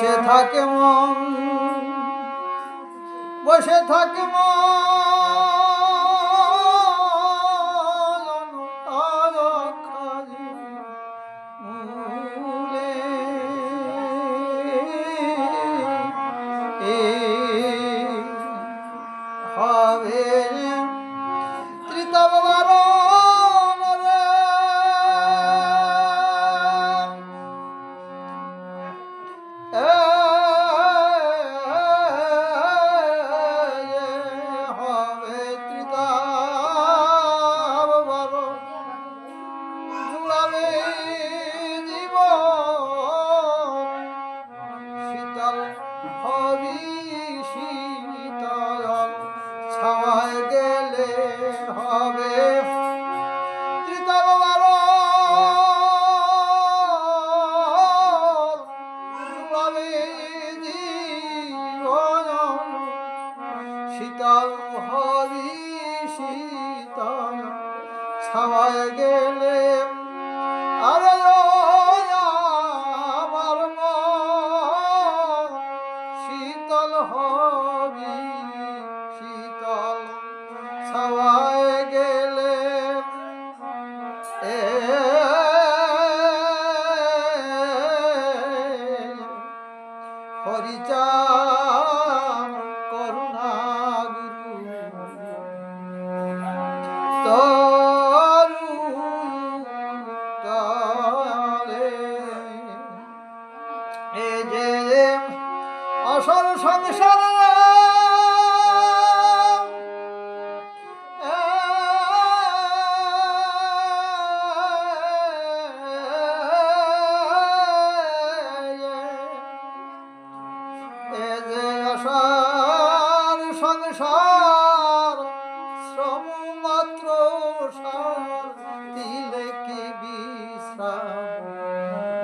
বসে থাকে মন বসে থাকে মন।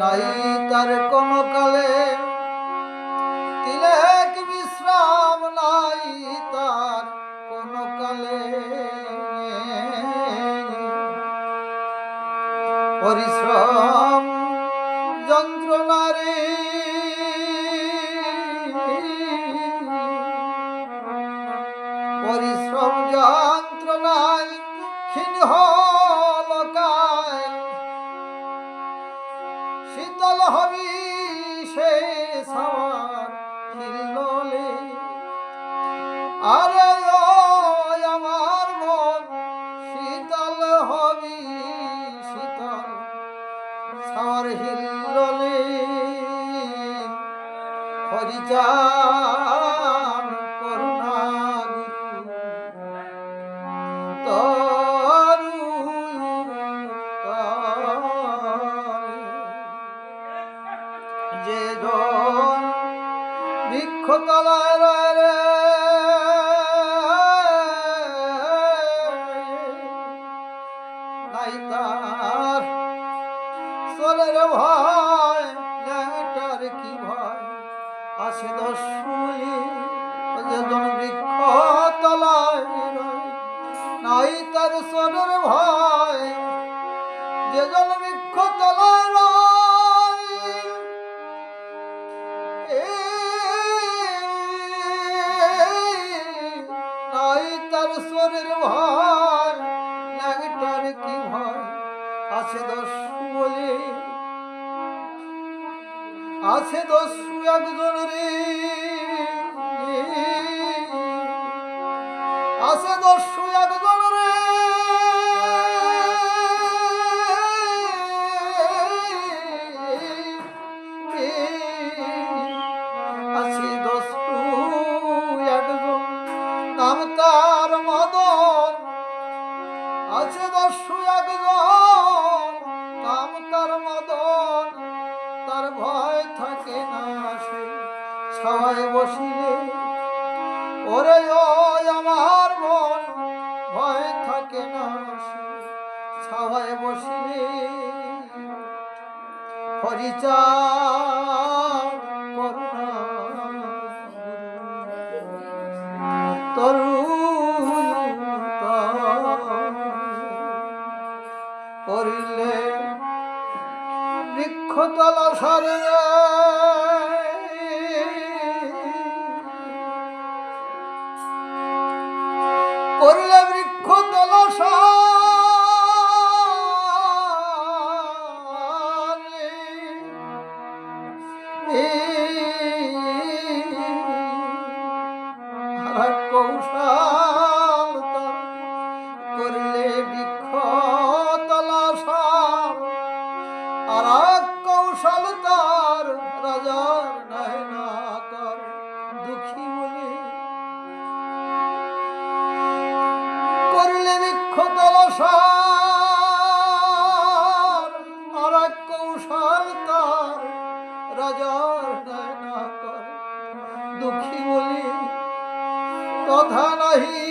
নাই তার কোন কালে তিলেক বিশ্রাম নাই তার কোন কালে পরিশ্রম যন্ত্রণারে। পরিশ্রম যন্ত্রণায় ক্ষীণ হলকায় হবি সে সাওয়ার হিল্লোলে আরে আমার মন শীতল হবি শীতল সাওয়ার হিল্লোলে হরিচান যে জন বৃক্ষ তলায় রয় রে। নাই তার সোলের ভয় ন্যাংটার কি ভয়? আসে দশুলি যে জন বৃক্ষ তলায় রয়। নাই তার সোলের ভয় আছে দস্যু বলে। আছে দস্যু একজন রে। আছে দস্যু একজন ওরে ওই আমার মন, ভয় থাকে না ছাওয়ায় বসিলে। পরিচার করুণা তরু করিলে বৃক্ষতলা সরে কৌশল আর এক কৌশল তার রাজার দুঃখী বলি কথা নাহি।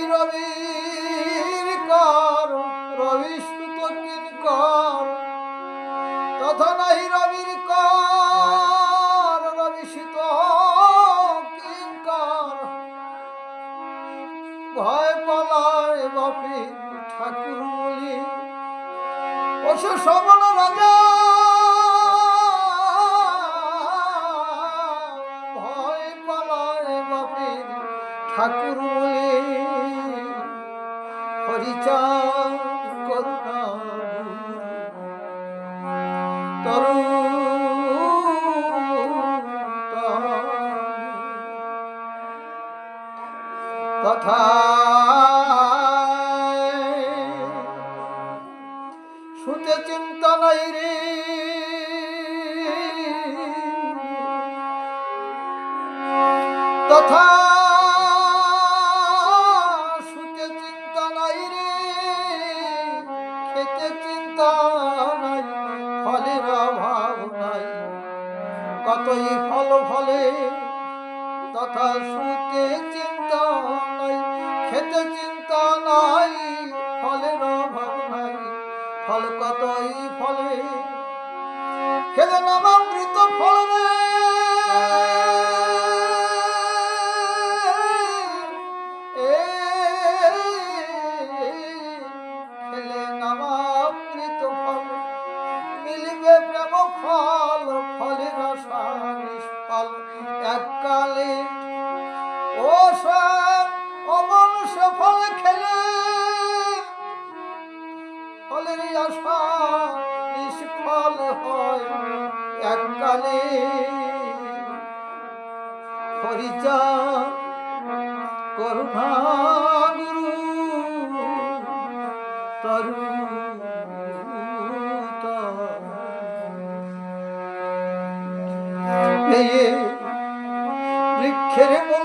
এসো সবল রাজা। ভয় পালায় বাপের ঠাকুর বলে নাই রে তথা সুখে চিন্তা নাই রে, খেতে চিন্তা নাই, ফলের অভাব নাই। কতই ফল ফলে তথা সুখে চিন্তা অমন সফল খেলে। ফলের আশা নিষ্ফল হয় এককালে। হরিচা করুণা গুরু তরু। বৃক্ষের মূল